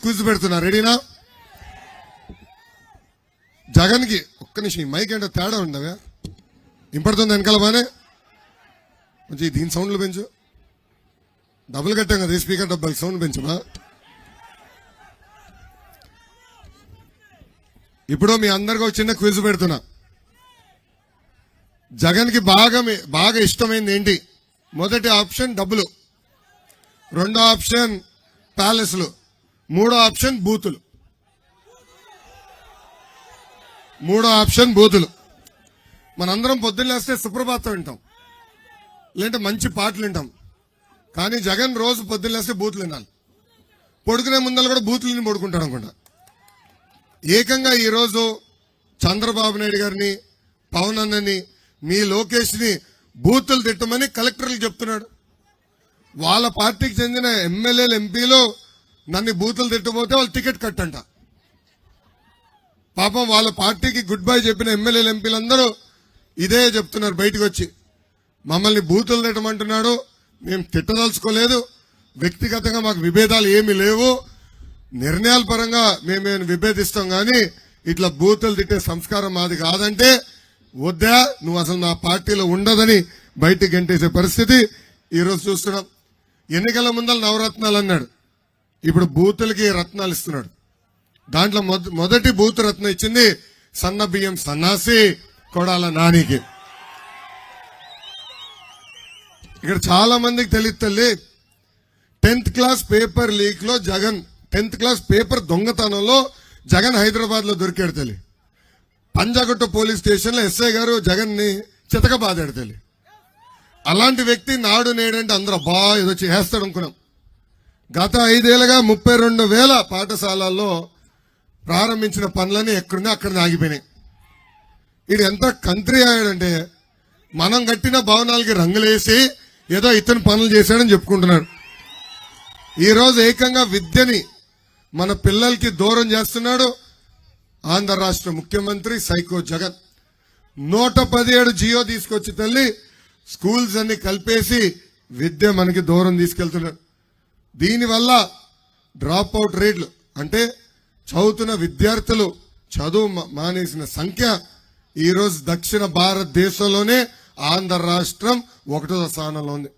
Quiz పెడుతున్నా. రెడీనా జగన్కి ఒక్క నిమిషం ఈ మైక్ అంటే తేడా ఉండవా ఇంపడుతుంది వెనకాల బానే? కొంచెం దీని సౌండ్లు పెంచు. డబ్బులు కట్టాం కదా ఈ స్పీకర్ డబ్బులు సౌండ్ పెంచమా ఇప్పుడు మీ అందరికి ఒక చిన్న క్విజ్ పెడుతున్నా. జగన్కి బాగా మీ- బాగా ఇష్టమైంది ఏంటి? మొదటి ఆప్షన్ డబ్బులు. రెండో ఆప్షన్ ప్యాలెస్లు. మూడో ఆప్షన్ బూతులు. మూడో ఆప్షన్ బూతులు. మనందరం పొద్దున్నేస్తే సుప్రభాతం వింటాం. లేదంటే మంచి పాటలు వింటాం. కానీ జగన్ రోజు పొద్దున్నేస్తే బూతులు వినాలి. పడుకునే ముందర కూడా బూతులని పడుకుంటాడు అనుకుంటా. ఏకంగా ఈరోజు చంద్రబాబు నాయుడు గారిని పవన్ అన్నని మీ లోకేష్ని బూతులు తిట్టమని కలెక్టర్లు చెప్తున్నాడు. వాళ్ళ పార్టీకి చెందిన ఎమ్మెల్యేలు ఎంపీలో నన్ను బూతులు తిట్టబోతే వాళ్ళు టికెట్ కట్టంట. పాపం వాళ్ళ పార్టీకి గుడ్ బై చెప్పిన ఎమ్మెల్యేలు ఎంపీలందరూ ఇదే చెప్తున్నారు బయటకు వచ్చి మమ్మల్ని బూతులు తిట్టమంటున్నాడు. మేము తిట్టదలుచుకోలేదు. వ్యక్తిగతంగా మాకు విభేదాలు ఏమీ లేవు. నిర్ణయాల పరంగా మేమేమి విభేదిస్తాం కానీ ఇట్లా బూతులు తిట్టే సంస్కారం మాది కాదంటే వద్దా నువ్వు అసలు నా పార్టీలో ఉండదని బయటికి గంటేసే పరిస్థితి ఈరోజు చూస్తున్నాం. ఎన్నికల ముందర నవరత్నాలు అన్నాడు. ఇప్పుడు బూతులకి రత్నాలు ఇస్తున్నాడు. దాంట్లో మొద- మొదటి బూత్ రత్నం ఇచ్చింది సన్న బియ్యం సన్నాసి కొడాల నానికి. ఇక్కడ చాలా మందికి తెలియదు తల్లి. టెన్త్ క్లాస్ పేపర్ లీక్లో జగన్ టెన్త్ క్లాస్ పేపర్ దొంగతనంలో జగన్ హైదరాబాద్లో దొరికాడు తల్లి. పంజాగుట్ట పోలీస్ స్టేషన్లో ఎస్ఐ గారు జగన్ని చితక బాదాడు తల్లి. అలాంటి వ్యక్తి నాడు నేడంటే అందరూ బా ఏదో చేస్తాడు అనుకున్నాం. గత ఐదేళ్ళుగా ముప్పై రెండు వేల పాఠశాలల్లో ప్రారంభించిన పనులన్నీ ఎక్కడున్నా అక్కడ ఆగిపోయినాయి. ఇది ఎంత కంత్రి అయ్యాడంటే మనం కట్టిన భవనాలకి రంగులేసి ఏదో ఇతను పనులు చేశాడని చెప్పుకుంటున్నాడు. ఈరోజు ఏకంగా విద్యని మన పిల్లలకి దూరం చేస్తున్నాడు ఆంధ్ర రాష్ట్ర ముఖ్యమంత్రి సైకో జగన్. నూట పదిహేడు జియో తీసుకొచ్చి తల్లి స్కూల్స్ అన్ని కలిపేసి విద్య మనకి దూరం తీసుకెళ్తున్నాడు. దీనివల్ల డ్రాప్ అవుట్ రేట్లు అంటే చదువుతున్న విద్యార్థులు చదువు మానేసిన సంఖ్య ఈరోజు దక్షిణ భారతదేశంలోనే ఆంధ్ర రాష్ట్రం ఒకటో స్థానంలో ఉంది.